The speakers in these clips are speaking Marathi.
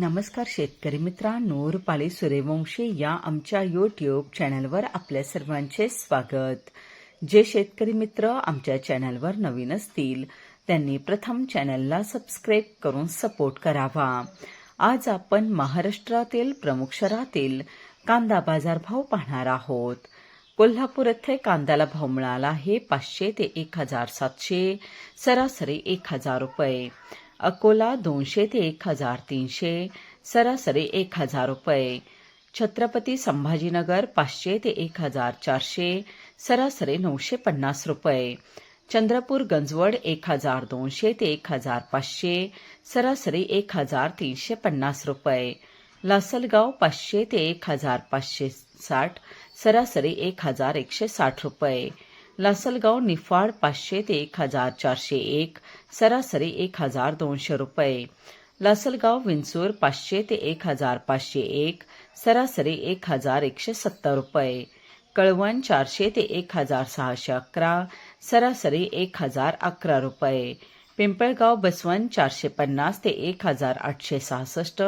नमस्कार शेतकरी मित्रांनो रुपाली सूर्यवंशी या आमच्या यूट्यूब चॅनलवर आपल्या सर्वांचे स्वागत. जे शेतकरी मित्र आमच्या चॅनलवर नवीन असतील त्यांनी प्रथम चॅनलला सबस्क्राईब करून सपोर्ट करावा. आज आपण महाराष्ट्रातील प्रमुख शहरातील कांदा बाजारभाव पाहणार आहोत. कोल्हापूर येथे कांद्याला भाव मिळाला आहे पाचशे ते एक हजार सातशे सरासरी एक हजार रुपये. अकोला दोनशे ते एक हजार तीनशे सरासरी एक हजार रुपये. छत्रपती संभाजीनगर पाचशे ते एक हजार चारशे सरासरी नऊशे पन्नास रुपये. चंद्रपूर गंजवड एक हजार दोनशे ते एक हजार पाचशे सरासरी एक हजार तीनशे पन्नास रुपये. लासलगाव पाचशे ते एक हजार पाचशे साठ सरासरी एक हजार एकशे साठ रुपये. लासलगाव निफाड पाचशे ते एक हजार चारशे एक सरासरी एक हजार दोनशे रुपये. लासलगाव विंचूर पाचशे ते एक हजार पाचशे एक सरासरी एक हजार एकशे सत्तर रुपये. कळवण चारशे ते एक हजार सहाशे अकरा सरासरी एक हजार अकरा रुपये. पिंपळगाव बसवन चारशे पन्नास ते एक हजार आठशे सहासष्ट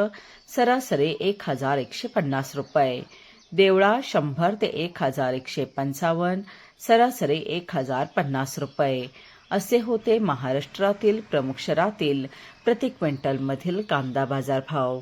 सरासरी एक हजार एकशे पन्नास रुपये. देवळा शंभर ते एक हजार एकशे पंचावन्न सरासरी एक हजार पन्नास रुपये. असे होते महाराष्ट्रातील प्रमुख शहरातील प्रति क्विंटलमधील कांदा बाजार भाव